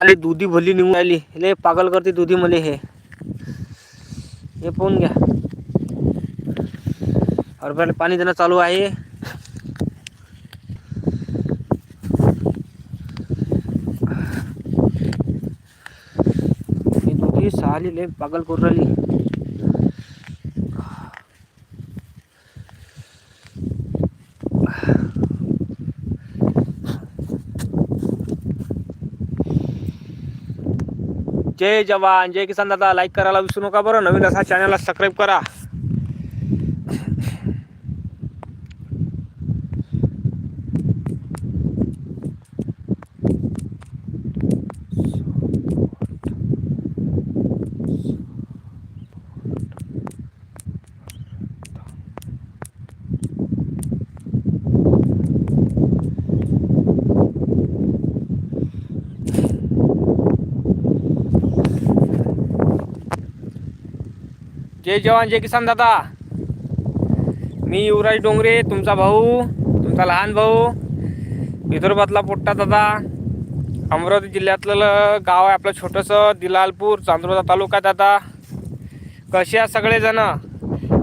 आली दुधी भली निघून आली ले पागल करते दुधी मले हे. हे पाहून घ्या. हरभऱ्याला पाणी देणं चालू आहे. ही दुधी सहाली लय पागल करून राहिली. जय जवान जय किसान दादा. लाईक करायला विसरू नका बरं. नवीन असा चॅनलला सबस्क्राईब करा. जय जवान जय किसान दादा. मी युवराज डोंगरे तुमचा भाऊ तुमचा लहान भाऊ विदर्भातला पोट्टा दादा. अमरावती जिल्ह्यातलं गाव आहे आपलं छोटंसं दिलालपूर चांदोदा तालुका आहे दादा. कसे आहे सगळेजण?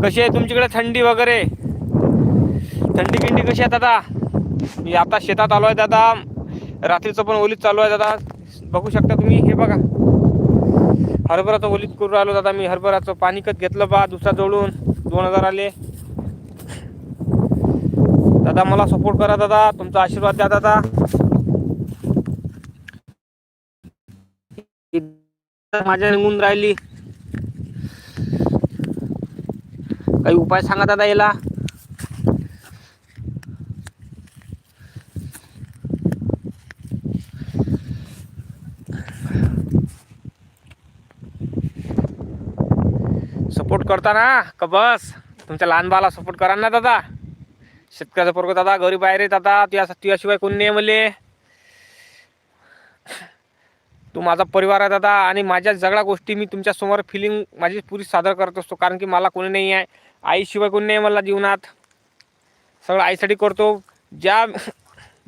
कशी आहे तुमच्याकडे थंडी वगैरे? थंडी गिंडी कशी आहे दादा? मी आता शेतात आलो आहे दादा. रात्रीचं पण ओलीत चालू आहे दादा. बघू शकता तुम्ही हे बघा. हरभराचं ओलीत करून राहिलो दादा मी. हरभराचं पाणी कत घेतलं बा दुसऱ्या जवळून. दोन हजार आले. दादा मला सपोर्ट करा दादा. तुमचा आशीर्वाद द्या दादा. माझ्या निघून राहिली. काही उपाय सांगा दादा याला. सपोर्ट करता ना का बस? तुमच्या लहान बाला सपोर्ट करा ना दादा. शेतकऱ्याचा पोरग दादा गरीब आहे रे दादा तुझ्या तुझ्याशिवाय कोणी नाही मले. तू माझा परिवार आहे दादा. आणि माझ्या सगळ्या गोष्टी मी तुमच्यासमोर फिलिंग माझी पुरी सादर करत असतो. कारण की मला कोणी नाही आहे. आईशिवाय कोणी नाही मला जीवनात. सगळं आईसाठी करतो. ज्या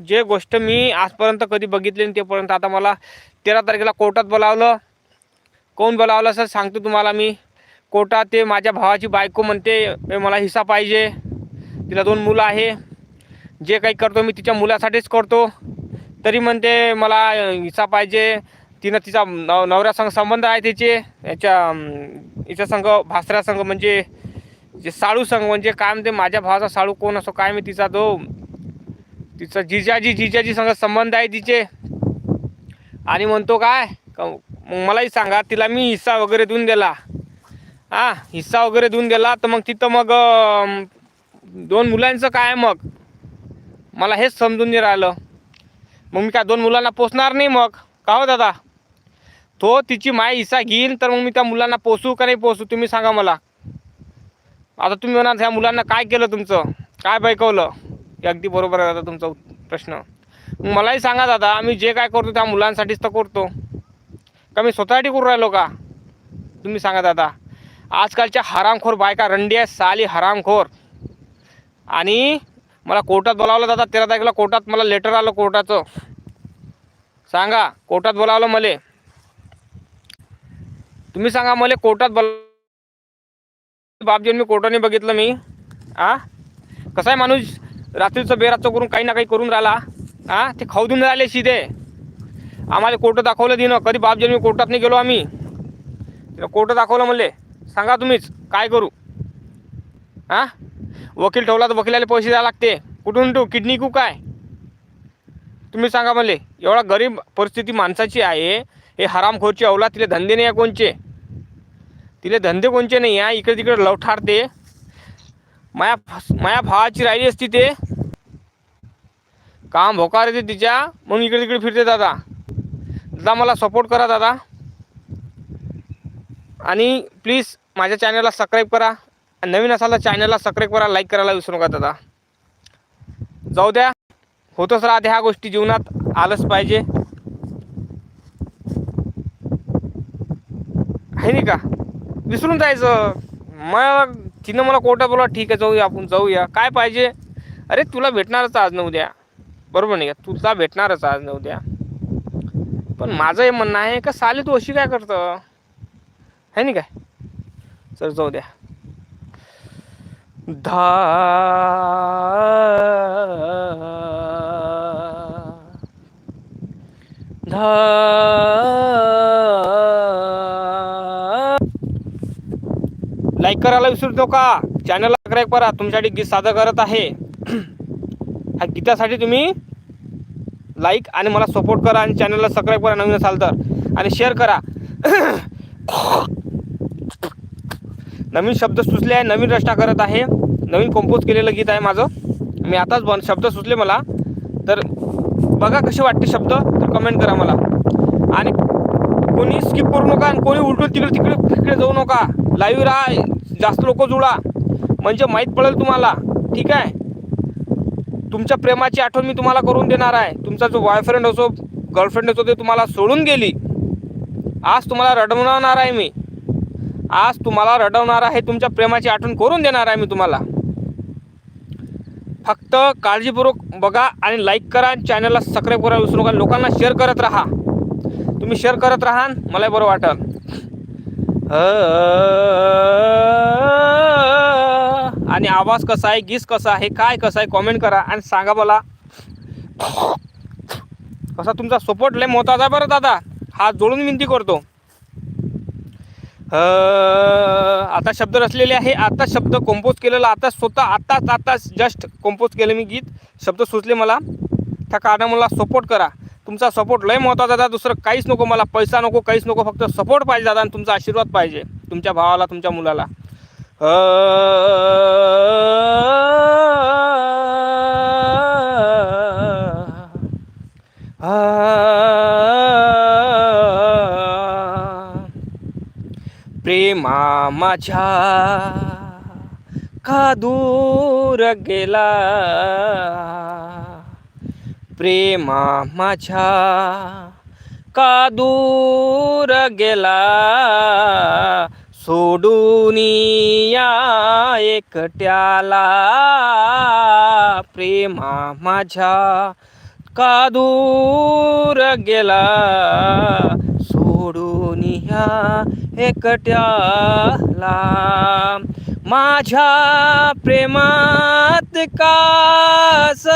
जे गोष्ट मी आजपर्यंत कधी बघितली नाही तेपर्यंत आता मला तेरा तारखेला कोर्टात बोलावलं. कोण बोलावलं सर? सांगतो तुम्हाला मी. कोटा ते माझ्या भावाची बायको म्हणते मला हिस्सा पाहिजे. तिला दोन मुलं आहे. जे काही करतो मी तिच्या मुलासाठीच करतो. तरी म्हणते मला हिस्सा पाहिजे. तिनं तिचा नव नवऱ्यासंग संबंध आहे तिचे. याच्या हिचा संघ भासऱ्या संघ म्हणजे जे साळू संघ म्हणजे काय म्हणते माझ्या भावाचा साळू कोण असो काय मी तिचा तो तिचा जिजाजी जिजाजी संघ संबंध आहे तिचे. आणि म्हणतो काय? मग मलाही सांगा तिला मी हिस्सा वगैरे देऊन दिला. हा हिस्सा वगैरे देऊन दिला तर मग तिथं मग दोन मुलांचं काय मग? मला हेच समजून नाही राहिलं. मग मी काय दोन मुलांना पोचणार नाही मग? का हो दादा? तो तिची माय हिस्सा घेईल तर मग मी त्या मुलांना पोसू का नाही पोसू तुम्ही सांगा मला. आता तुम्ही म्हणा ह्या मुलांना काय केलं तुमचं? काय बैकवलं? हे अगदी बरोबर आहे दादा तुमचा प्रश्न. मग मलाही सांगा दादा आम्ही जे काय करतो त्या मुलांसाठीच तर करतो. का मी स्वतःसाठी करू राहिलो का? तुम्ही सांगा दादा. आजकालच्या हरामखोर बायका रंडी आहे साली हरामखोर. आणि मला कोर्टात बोलावलं दादा तेरा तारखेला कोर्टात मला लेटर आलं कोर्टाचं. सांगा कोर्टात बोलावलं मले. तुम्ही सांगा मला कोर्टात बोल बापजी मी कोर्टाने बघितलं मी. आ? कसा आहे माणूस रात्रीचं बेरातचं करून काही ना काही करून राहिला? हा ते खाऊ देऊन राहिले शिदे आम्हाला कोर्ट दाखवलं दिनं कधी बापजी मी कोर्टात नाही गेलो आम्ही. कोर्ट दाखवलं म्हणले सांगा तुम्हीच काय करू? हां? वकील ठेवला तर वकिलाला पैसे द्यावे लागते. कुठून ठेवू? किडनी कू काय? तुम्ही सांगा मला. एवढा गरीब परिस्थिती माणसाची आहे. हे हरामखोरची अवला तिले धंदे नाही आहे कोणचे? तिले धंदे कोणचे नाही आहे? इकडे तिकडे लवठारते. माया माया भावाची राहिली असती ते. काम भोकार येते तिच्या म्हणून इकडे तिकडे फिरते दादा. दादा मला सपोर्ट करा दादा. आणि प्लीज माझ्या चॅनलला सबस्क्राईब करा. आणि नवीन असाल तर चॅनलला सबस्क्राईब करा लाईक करायला विसरू नका दादा. जाऊ द्या. होतच राहते ह्या गोष्टी जीवनात. आलंच पाहिजे. आहे नाही का? विसरून जायचं. मग तिनं मला कोर्टात बोला ठीक आहे जाऊया आपण जाऊया. काय पाहिजे? अरे तुला भेटणारच आज न उद्या. बरोबर नाही का? तुला भेटणारच आज न उद्या. पण माझं हे म्हणणं आहे का साले तू अशी काय करतं? है नाही काय? सर जाऊ द्या. धा धा लाईक करायला विसरू का? चॅनलला सबस्क्राईब करा. तुमच्यासाठी गीत सादर करत आहे. ह्या गीतासाठी तुम्ही लाईक आणि मला सपोर्ट करा आणि चॅनलला सबस्क्राईब करा. नवीन असाल तर. आणि शेअर करा. नवीन शब्द सुचले आहे नवीन रचना करत आहे नवीन कंपोज केलेलं गीत आहे माझं. मी आताच बन शब्द सुचले मला. तर बघा कसे वाटते शब्द तर कमेंट करा मला. आणि कोणी स्किप करू नका आणि कोणी उलटून तिकडे तिकडे तिकडे जाऊ नका. लाईव्ह राहा जास्त लोक जुळा. म्हणजे माहीत पडेल तुम्हाला. ठीक आहे? तुमच्या प्रेमाची आठवण मी तुम्हाला करून देणार आहे. तुमचा जो बॉयफ्रेंड असो गर्लफ्रेंड असो ते तुम्हाला सोडून गेली. आज तुम्हाला रडवणार आहे मी. आज तुम्हाला रडवणार आहे तुमच्या प्रेमाची आठवण करून देणार आहे मी तुम्हाला. फक्त काळजीपूर्वक बघा आणि लाईक करा आणि चॅनलला सबस्क्राईब करा विसरू नका लोकांना शेअर करत राहा. तुम्ही शेअर करत राहा मला बरं वाटेल. आणि आवाज कसा आहे गीस कसा आहे काय कसं आहे कॉमेंट करा आणि सांगा मला कसा तुमचा सपोर्ट लय मोताचा बरं दादा. हात जोडून विनंती करतो. आता शब्द रचलेले आहे आता शब्द कंपोज केलेला आता स्वतः आताच आताच जस्ट कंपोज केलं मी गीत शब्द सुचले मला त्या कारणामुळे मला सपोर्ट करा तुमचा सपोर्ट लय महत्त्वाचा दादा दुसरं काहीच नको मला पैसा नको काहीच नको फक्त सपोर्ट पाहिजे दादा आणि तुमचा आशीर्वाद पाहिजे तुमच्या भावाला तुमच्या मुलाला प्रेमा माझ्या का दूर गेला? प्रेमा माझ्या का दूर गेला? सोडून या एकट्याला. प्रेमा माझ्या का दूर गेला? सोडून ह्या एकट्याला माझ्या प्रेमात कास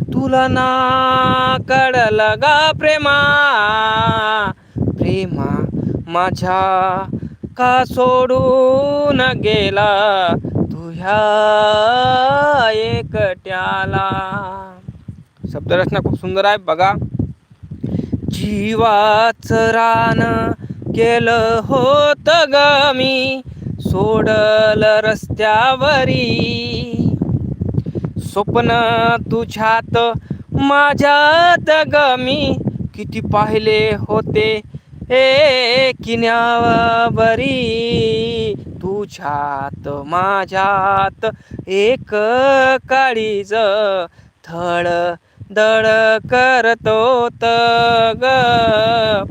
तुला ना कळलं गा प्रेमा? प्रेमा माझ्या का सोडून गेला? तुझ्या एकट्याला. शब्दरचना खूप सुंदर आहे. बघा जीवाच रान केलं होत ग मी. सोडल रस्त्यावरी. स्वप्न तुझ्यात माझ्यात ग मी. किती पाहिले होते ए किन्यावरी. तुझ्यात माझ्यात एक काळीज थळ दळ करतो ग.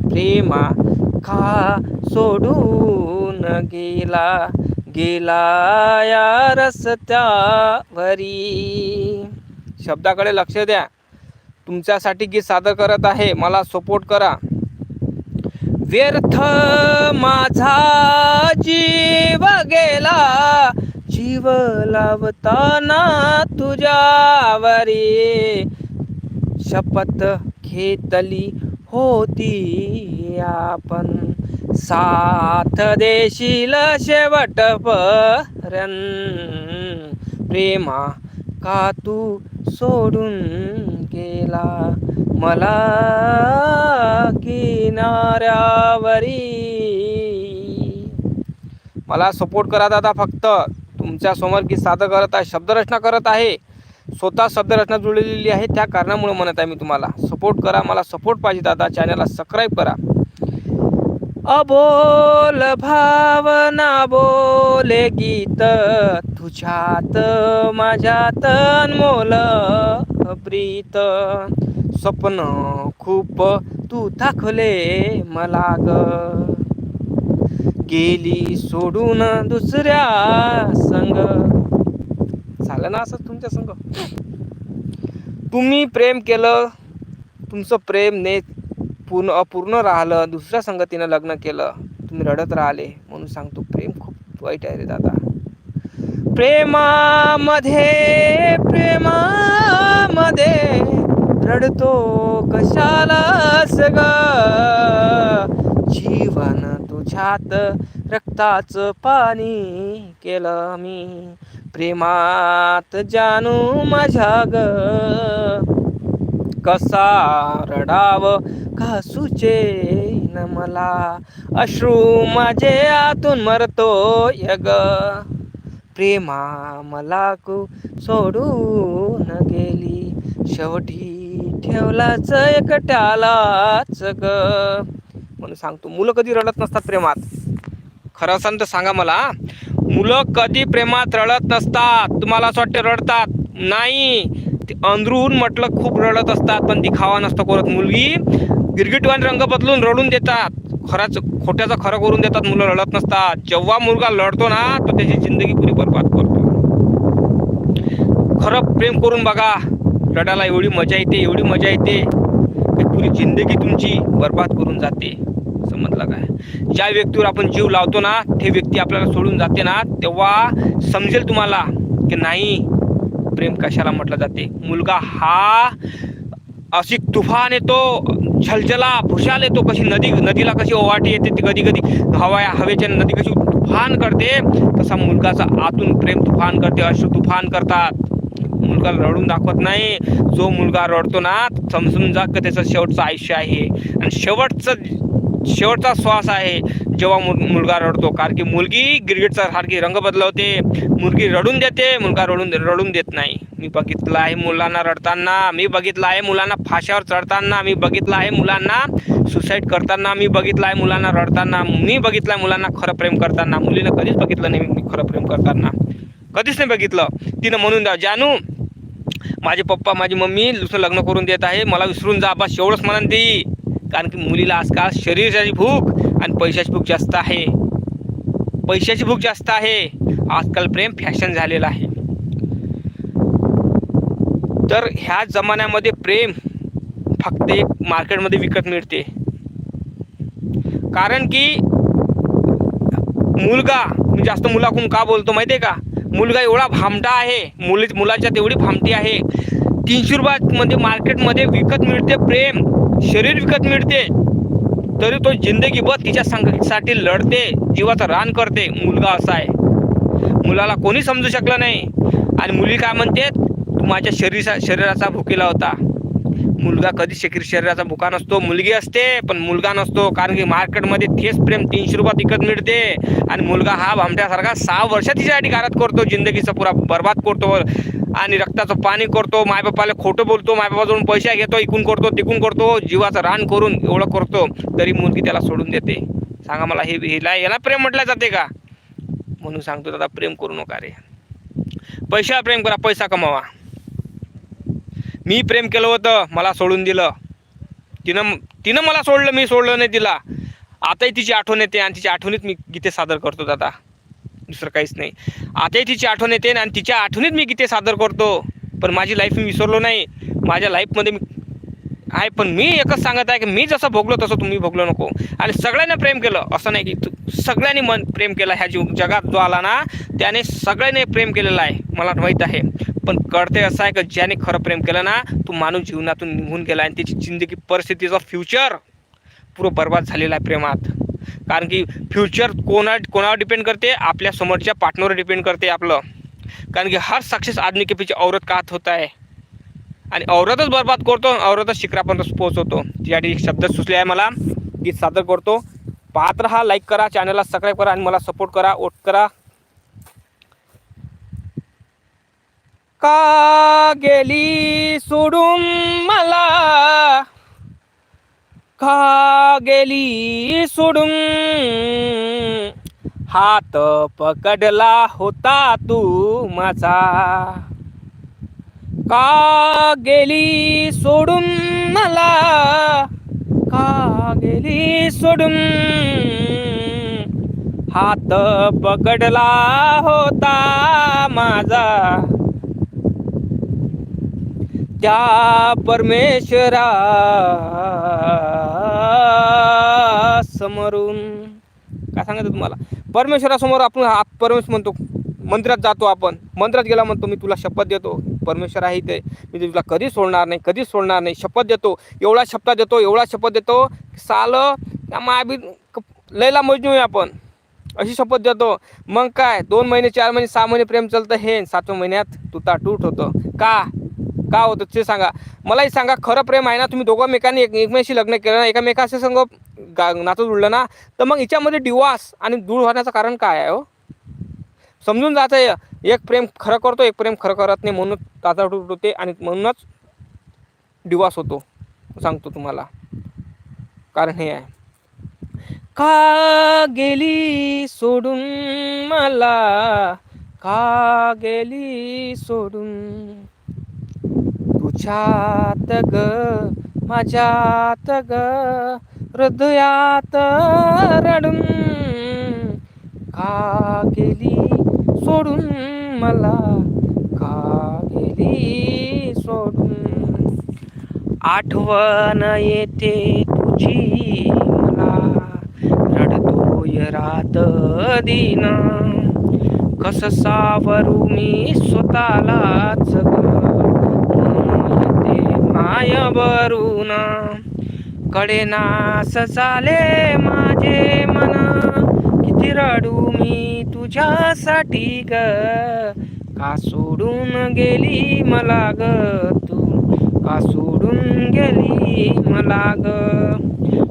प्रेमा खा सोडून गेला गेला या रस्त्यावरी. शब्दाकडे लक्ष द्या. तुमच्यासाठी गीत सादर करत आहे. मला सपोर्ट करा. व्यर्थ माझा जीव गेला. जीव लावताना तुझ्यावरी. शपथ घेतली होती आपण. साथ देशील शेवटपर्यंत प्रेमा का तू सोडून गेला? मला किनाऱ्यावरी. मला सपोर्ट करा दादा फक्त. तुमच्यासमोर की साधं करत आहे शब्दरचना करत आहे. स्वतः शब्दरचना जुळलेली आहे. त्या कारणामुळे म्हणत आहे मी तुम्हाला सपोर्ट करा मला सपोर्ट पाहिजे दादा. चॅनलला सबस्क्राईब करा. अबोल भावना बोले गीत तुझ्यात माझ्यात मोल प्रीत. स्वप्न खूप तू दाखले मला ग. गेली सोडून दुसऱ्या संग. झालं ना असं तुमच्या संग? तुम्ही प्रेम केलं तुमचं प्रेम ने पूर्ण अपूर्ण राहिलं दुसऱ्या संगतीनं लग्न केलं तुम्ही रडत राहिले म्हणून सांगतो प्रेम खूप वाईट आहे रे दादा. प्रेमामध्ये प्रेमामध्ये रडतो कशाला सग जीवन तुझ्यात रक्ताचं पाणी केलं मी. प्रेमात जानू माझ्या ग. कसा रडाव का न मला. अश्रू माझे आतून मरतो यग प्रेमा मला कू सोडून गेली. शेवटी ठेवलाच एकट्यालाच ग. म्हणून सांगतो मुलं कधी रडत नसतात प्रेमात. खरं संत तर सांगा मला मुलं कधी प्रेमात रडत नसतात. तुम्हाला असं वाटतं रडतात. नाही. ते अंदरून म्हटलं खूप रडत असतात पण दिखावा नसतो करत. मुलगी गिरगिटवान रंग बदलून रडून देतात. खराच खोट्याचं खरं करून देतात मुलं रडत नसतात. जेव्हा मुलगा लढतो ना तो त्याची जिंदगी पुरी बरबाद करतो. खरं प्रेम करून बघा. रडायला एवढी मजा येते एवढी मजा येते. की पुरी जिंदगी तुमची बरबाद करून जाते. समजलं काय? ज्या व्यक्तीवर आपण जीव लावतो ना ते व्यक्ती आपल्याला सोडून जाते ना तेव्हा समजेल तुम्हाला की नाही प्रेम कशाला म्हटलं जाते? मुलगा हा अशी तुफान येतो झलझला भुशाल येतो कशी नदी नदीला कशी ओवाटी येते ती कधी कधी हवा हवेच्या नदी कशी तुफान करते तसा मुलगाचा आतून प्रेम तुफान करते अश्रू तुफान करतात. मुलगा रडून दाखवत नाही. जो मुलगा रडतो ना समजून जा की त्याचं शेवटचं आयुष्य आहे. आणि शेवटचं शेवटचा श्वास आहे जेव्हा मुलगा रडतो. कारण की मुलगी गिरगिटचा सारखी रंग बदलवते. मुलगी रडून देते मुलगा रडून रडून देत नाही. मी बघितलं आहे मुलांना रडताना मी बघितलं आहे मुलांना फाशावर चढताना मी बघितलं आहे मुलांना सुसाईड करताना मी बघितलं आहे मुलांना रडताना मी बघितलं आहे मुलांना खरं प्रेम करताना. मुलीनं कधीच बघितलं नाही मी खरं प्रेम करताना. कधीच नाही बघितलं. तिनं म्हणून द्या जानू माझे पप्पा माझी मम्मी दुसरं लग्न करून देत आहे. मला विसरून जा बस एवढंच म्हणून ती. कारण की मुलीला आजकाल शरीराची भूक आणि पैशाची भूक जास्त आहे. पैशाची भूक जास्त आहे. आजकाल प्रेम फॅशन झालेलं आहे. तर ह्या जमान्यामध्ये प्रेम फक्त एक मार्केटमध्ये विकत मिळते. कारण की मुलगा मी जास्त मुलाकडून का बोलतो माहिती आहे का? मुलगा एवढा भामटा आहे. मुली मुलाच्या तेवढी भामटी आहे. तीनशे रुपयामध्ये मार्केटमध्ये विकत मिळते प्रेम. शरीर विकत मिळते तरी तो जिंदगीभर तिच्या संगतीसाठी लढते जीवाचं रान करते. मुलगा असा आहे. मुलाला कोणी समजू शकलं नाही. आणि मुली काय म्हणते तू माझ्या शरीरा शरीराचा भुकेला होता. मुलगा कधी शरीर शरीराचा भुका नसतो मुलगी असते पण मुलगा नसतो कारण की मार्केटमध्ये तेच प्रेम तीनशे रुपयात विकत मिळते. आणि मुलगा हा भामट्यासारखा सहा वर्ष तिच्यासाठी घरात करतो जिंदगीचा पुरा बर्बाद करतो आणि रक्ताचं पाणी करतो मायबापाला खोटं बोलतो मायबापाजवळून पैसे घेतो इकून करतो तिकून करतो जीवाचं रान करून एवढं करतो तरी मुलगी त्याला सोडून देते. सांगा मला हे हिला याला प्रेम म्हटलं जाते का? म्हणून सांगतो दादा प्रेम करू नका रे. पैशाला प्रेम करा पैसा कमावा. मी प्रेम केलं होतं मला सोडून दिलं. तिनं तिनं मला सोडलं मी सोडलं नाही तिला. आताही तिची आठवण येते आणि तिच्या आठवणीत मी गीते सादर करतो दादा. दुसरं काहीच नाही. आताही तिची आठवण येते आणि तिच्या आठवणीत मी गीते सादर करतो. पण माझी लाईफ मी विसरलो नाही. माझ्या लाईफमध्ये मी आहे पण मी एकच सांगत आहे की मी जसं भोगलो तसं तुम्ही भोगलो नको. आणि सगळ्यांनी प्रेम केलं. असं नाही की सगळ्यांनी मन प्रेम केलं. ह्या जीव जगात जो आला ना त्याने सगळ्यांनी प्रेम केलेलं आहे. मला माहीत आहे. पण कळते असं आहे का ज्याने खरं प्रेम केलं ना तो माणूस जीवनातून निघून गेला आणि त्याची जिंदगी परिस्थितीचं फ्युचर पुरं बर्बाद झालेला आहे प्रेमात. कारण की फ्युचर कोणा कोणावर डिपेंड करते? आपल्या समोरच्या पार्टनरवर डिपेंड करते आपलं. कारण की हर सक्सेस आदमी के पीछे औरत का हात होता है आणि औरतच बर्बाद करतो औरतच शिखरापर्यंत पोहोचवतो त्यासाठी एक शब्द सुचले आहे मला. गीत सादर करतो. पात्र हा लाईक करा चॅनलला सबस्क्राईब करा आणि मला सपोर्ट करा वोट करा. का गेली सोडून मला? का गेली सोडून? हात पकडला होता तू माझा. का गेली सोडून मला? का गेली सोडून? हात पकडला होता माझा. त्या परमेश्वरा समोरून. काय सांगायचं तुम्हाला? परमेश्वरासमोर आपण हात परमेश्वर म्हणतो. मंदिरात जातो आपण. मंदिरात गेला म्हणतो मी तुला शपथ देतो. परमेश्वर आहे ते. मी तुला कधीच सोडणार नाही कधीच सोडणार नाही. शपथ देतो. एवढा शब्द देतो एवढा शपथ देतो. साल त्या मायाबी लयला मजनू आपण. अशी शपथ देतो. मग काय? दोन महिने चार महिने सहा महिने प्रेम चालतं हे. सातव्या महिन्यात तुता टूट होतं. का? का होतं ते सांगा. मलाही सांगा खरं प्रेम आहे ना तुम्ही दोघं मेकांनी एक एकमेकाशी लग्न केलं ना एकामेकाशी संग गा नातं जुळलं ना तर मग हिच्यामध्ये डिवॉर्स आणि दूर होण्याचं कारण काय आहे हो? समजून जायचं आहे. एक प्रेम खरं करतो एक प्रेम खरं करत नाही म्हणून ताजा टूट होते आणि म्हणूनच डिवॉर्स होतो सांगतो तुम्हाला. कारण हे आहे. का गेली सोडून मला? का गेली सोडून? तुझ्यात ग माझ्यात ग हृदयात रडून का गेली सोडून मला? का गेली सोडून? आठवण येते तुझी मला रडतोय रात दिन. कस सावरू मी स्वतःलाच ग? माय भरून कडेनास झाले माझे मन. किती रडू मी तुझ्यासाठी ग. का सोडून गेली मला ग तू? का सोडून गेली मला ग?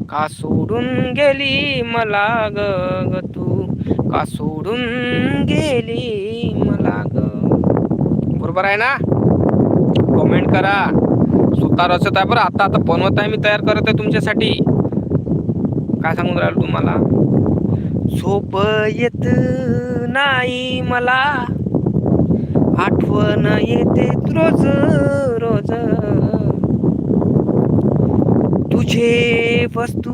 का सोडून गेली मला ग तू? का सोडून गेली मला ग? बरोबर आहे ना? कमेंट करा. स्वतः रचत आहे बरं. आता आता बनवत आहे मी तयार करत आहे तुमच्यासाठी. काय सांगून राहिलो तुम्हाला? झोप येत नाही मला. आठवण येते रोज रोज. तुझे वस्तू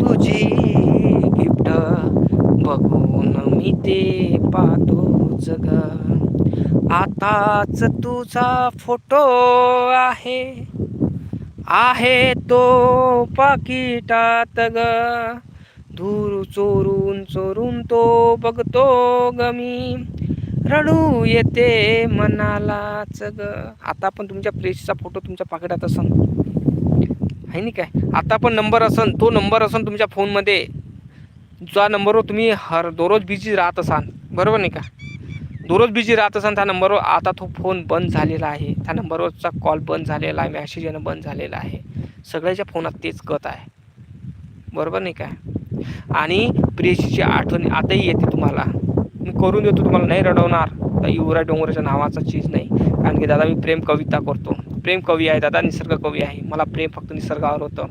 तुझी गिफ्ट बघून मी ते पाहतो जगा. आताच तुझा फोटो आहे. आहे तो पाकिटात ग. दूर चोरून चोरून तो बघतो ग मी. रडू येते मनालाच ग. आता पण तुमच्या प्लेसचा फोटो तुमच्या पाकिटात असन. आहे नाही काय? आता पण नंबर असन. तो नंबर असन तुमच्या फोनमध्ये. ज्या नंबरवर तुम्ही हर दररोज बिझी राहत असाल. बरोबर नाही का? दररोज बिझी राहत असाल त्या नंबरवर आता तो फोन बंद झालेला आहे. त्या नंबरवरचा कॉल बंद झालेला आहे. मॅसेज येणं बंद झालेलं आहे. सगळ्याच्या फोनात तेच गत आहे. बरोबर नाही काय आणि प्रेशीची आठवण आताही येते तुम्हाला. मी करून देतो तुम्हाला. नाही रडवणार. तर युवराज डोंगराच्या नावाचा चीज नाही. कारण की दादा मी प्रेम कविता करतो. प्रेम कवी आहे दादा निसर्ग कवी आहे. मला प्रेम फक्त निसर्गावर होतं.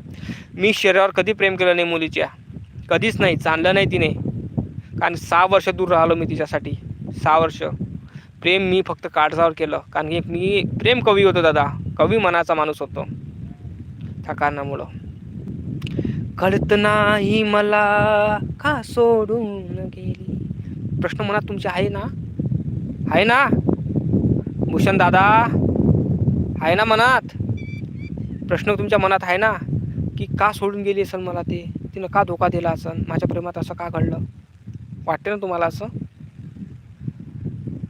मी शरीरावर कधी प्रेम केलं नाही मुलीच्या? कधीच नाही. जाणलं नाही तिने. कारण सहा वर्ष दूर राहिलो मी तिच्यासाठी. सहा वर्ष. प्रेम मी फक्त काळजावर केलं. कारण की मी प्रेम कवी होतो दादा. कवी मनाचा माणूस होतो. त्या कारणामुळं. कळत नाही मला का सोडून गेली? प्रश्न मनात तुमचे आहे ना? आहे ना? भूषण दादा आहे ना मनात? प्रश्न तुमच्या मनात आहे ना? की का सोडून गेली असेल मला ते? तिनं का धोका दिला असेल माझ्या प्रेमात असं का घडलं? वाटते ना तुम्हाला असं?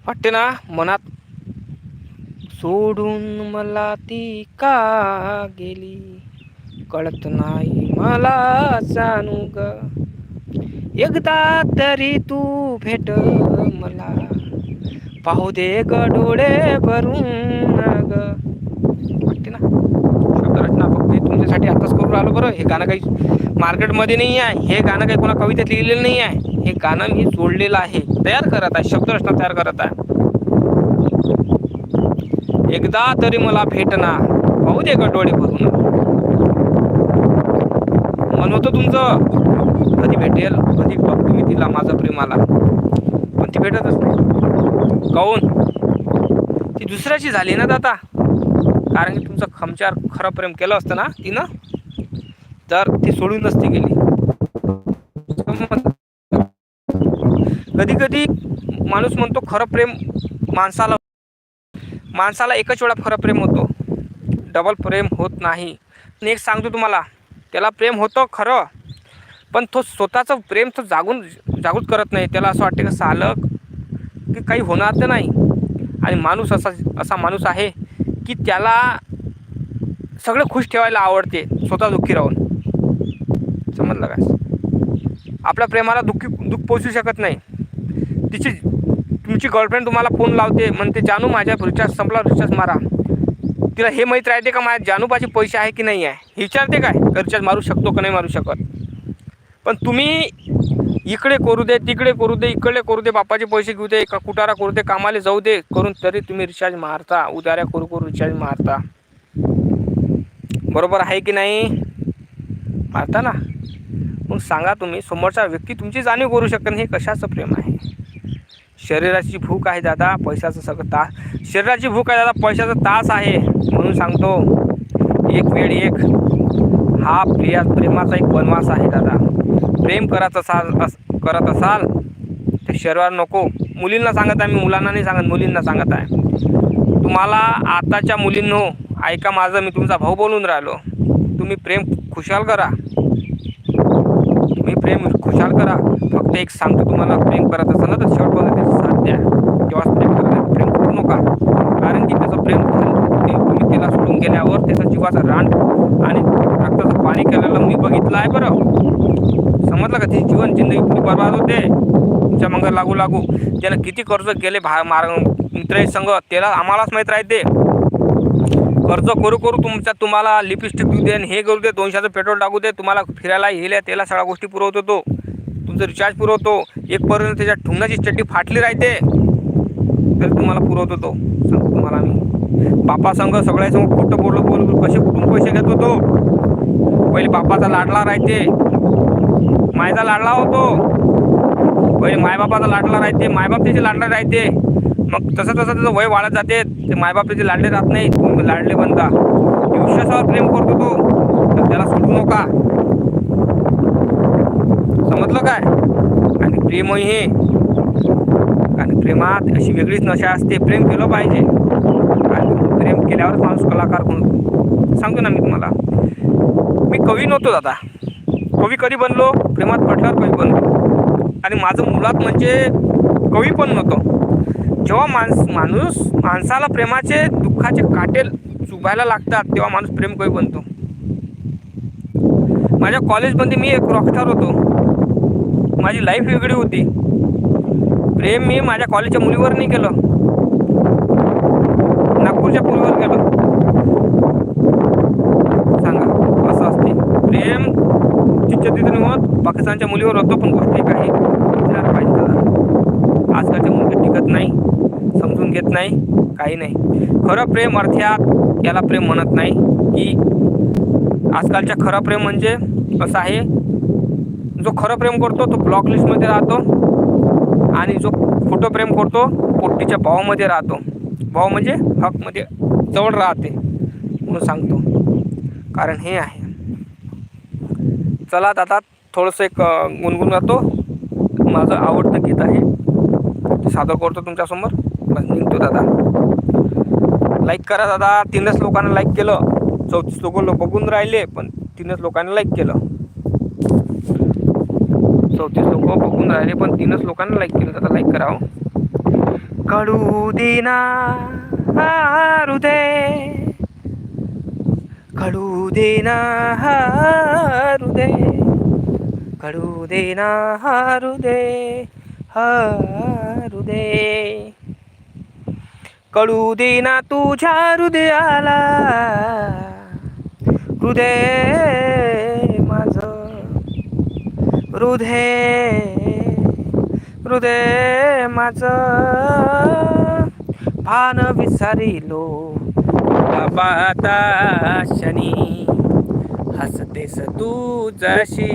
वाटते ना मनात. सोडून मला ती का गेली? कळत नाही मला जाणू ग. एकदा तरी तू भेट मला. पाहू दे ग डोळे भरून ग. वाटते ना? शब्दरचना फक्त तुमच्यासाठी आताच करून राहिलो बरं. हे गाणं काही मार्केटमध्ये नाही आहे. हे गाणं काही कोणा कवितेत लिहिलेलं नाही आहे. हे गाणं मी जोडलेलं आहे. तयार करत आहे शब्दरचना तयार करत आहे. एकदा तरी मला भेटना पाहू दे ग डोळे भरून. मन होतं तुमचं. कधी भेटेल कधी बघतो मी तिला माझं प्रेमाला. पण ती भेटतच नाही. काऊन? ती दुसऱ्याची झाली ना दादा. कारण की तुमचं खमचार खरं प्रेम केलं असतं ना तिनं तर ती सोडून नसती गेली. कधी कधी माणूस म्हणतो खरं प्रेम माणसाला माणसाला एकच वेळा खरं प्रेम होतो. डबल प्रेम होत नाही. आणि एक सांगतो तुम्हाला त्याला प्रेम होतं खरं पण तो स्वतःचं प्रेम तो जागून जागृत करत नाही. त्याला असं वाटते का सालक की काही होणार तर नाही. आणि माणूस असा असा माणूस आहे की त्याला सगळं खुश ठेवायला आवडते स्वतः दुःखी राहून. समजलं काय आपल्या प्रेमाला दुःखी दुःख पोचू शकत नाही. तिची तुमची गर्लफ्रेंड तुम्हाला फोन लावते म्हणते जानू माझ्या रिचार्ज संपला रिचार्ज मारा. तिला हे माहीत राहते का माझ्या जानूपाशी पैसे आहे की नाही आहे? हे विचारते काय? का रिचार्ज मारू शकतो का नाही मारू शकत? पण तुम्ही इकडे करू दे तिकडे करू दे इकडे करू दे बापाचे पैसे घेऊ दे का कुटारा करू दे कामाला जाऊ दे करून तरी तुम्ही रिचार्ज मारता उदाऱ्या करू करू रिचार्ज मारता. बरोबर आहे की नाही? मारता ना. मग सांगा तुम्ही समोरचा व्यक्ती तुमची जाणीव करू शकत हे कशाचं प्रेम आहे? शरीराची भूक आहे दादा पैशाचं सगळं तास शरीराची भूक आहे दादा पैशाचा तास आहे म्हणून सांगतो. एक वेळ एक. हा प्रिया प्रेमाचा एक वनवास आहे दादा. प्रेम करत असाल अस करत असाल तर शरीरावर नको. मुलींना सांगत आहे मी मुलांना नाही सांगत मुलींना सांगत आहे. तुम्हाला आताच्या मुलींनो ऐका माझं मी तुमचा भाऊ बोलून राहिलो. तुम्ही प्रेम खुशाल करा. तुम्ही प्रेम खुशाल करा. फक्त एक सांगतो तुम्हाला प्रेम करत असाल ना तर शेवटपर्यंत द्या. किंवा प्रेम प्रेम करू नका. कारण की त्याचं प्रेम तुम्ही त्याला सोडून गेल्यावर त्याचा जीवाचा रान आणि रक्ताचं पाणी केलेलं मी बघितलं आहे बरं. समजलं का? तिची जीवन जिंदगी पुरी बरबाद होते. तुमच्या मग लागू लागू. त्यानं किती कर्ज केले भा मार मित्र संघ त्याला आम्हालाच माहीत राहते. कर्ज करू करू तुमच्या तुम्हाला लिपस्टिक देऊ दे हे करू दे. दोनशेचं पेट्रोल टाकू दे. तुम्हाला फिरायला हेल्या त्याला सगळ्या गोष्टी पुरवतो तो. तुमचं रिचार्ज पुरवतो. एक पर्यंत त्याच्या ठुंगाची चड्डी फाटली राहते. तर तुम्हाला पुरवतो तो. सांगतो तुम्हाला मी. बापा संघ सगळ्यासमोर खोटं बोललो बोल कसे कुठून पैसे घेत होतो पहिले बापाचा लाडला राहते. मायचा लाडला होतो. पहिले मायबापाचा लाडला राहते. मायबाप त्याचे लाडला राहते. मग तसं तसं त्याचं वय वाढत जाते. ते मायबाप त्याचे लाडले राहत नाही तुम्ही लाडले बनता. विश्वासावर प्रेम करतो तो. तर त्याला सोडू नका. समजलं काय? आणि प्रेमही हे. आणि प्रेमात अशी वेगळीच नशा असते प्रेम केलं पाहिजे. आणि प्रेम केल्यावर माणूस कलाकार म्हणून सांगतो ना मी तुम्हाला. मी कवी नव्हतो दादा. कवी कधी बनलो? प्रेमात पडल्यावर कवी बनलो. आणि माझं मुलात म्हणजे कवी पण नव्हतं. जेव्हा माणस माणूस माणसाला प्रेमाचे दुःखाचे काटेल चुबायला लागतात तेव्हा माणूस प्रेम कवी बनतो. माझ्या कॉलेजमध्ये मी एक रॉकस्टार होतो. माझी लाईफ वेगळी होती. प्रेम मी माझ्या कॉलेजच्या मुलीवर नाही केलं. नागपूरच्या मुलीवर केलं. सांगा असं असते. प्रेम तिच्या नाही होत पाकिस्तानच्या मुलीवर होतो पण गोष्टी काही विचार पाहिजे दादा आजकालच्या मुली टिकत नाही समजून घेत नाही काही नाही. खरं प्रेम अर्थात याला प्रेम म्हणत नाही की आजकालच्या खरं प्रेम म्हणजे असं आहे जो खरं प्रेम करतो तो ब्लॉक लिस्टमध्ये राहतो. आणि जो खोटं प्रेम करतो पोट्टीच्या भावामध्ये राहतो. भाव म्हणजे हकमध्ये जवळ राहते म्हणून सांगतो. कारण हे आहे. चला दादा थोडंसं एक गुणगुण गातो. माझं आवडतं गीत आहे. ते सादर करतो तुमच्यासमोर. बस निघतो दादा. लाईक करा दादा. तीनच लोकांना लाईक केलं. चौतीस लोक बघून राहिले पण तीनच लोकांनी लाईक केलं. चौतीस लोक बघून राहिले पण तीनच लोकांना लाईक केलं. तर लाईक करावं हो. कडू देना हृदय कडू देना हृदय कडू देना हृदय हृदय कडू देना तुझ्या हृदयाला हृदय हृदय हृदय माझं भान विसारिलो. बाबाता शनी हसतेस तू जशी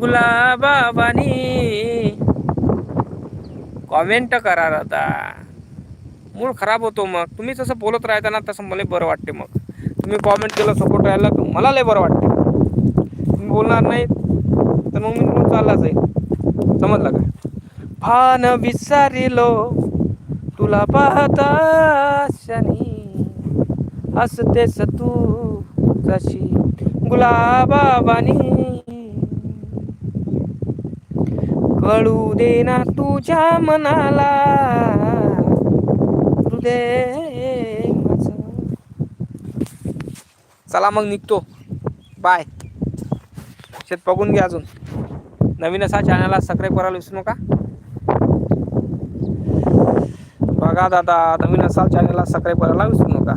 गुलाबाबानी. कॉमेंट करा आता. मूड खराब होतो मग. तुम्ही जसं बोलत राहता ना तसं मला बरं वाटते मग. तुम्ही कॉमेंट केलं सपोर्ट राहिला तर मला लय बरं वाटते. तुम्ही बोलणार नाही तर मग मी निघून चाललाच आहे समजलं काय भान विसारिलो तुला पाहता शनी हसतेस तू जशी गुलाबाबानी. कळू दे ना तुझ्या मनाला हृदय चला मग निघतो. बाय. शेत बघून घ्या अजून. नवीन असा चॅनलला सबस्क्राईब करायला विसरू नका. बघा दादा नवीन असाल चॅनलला सबस्क्राईब करायला विसरू नका.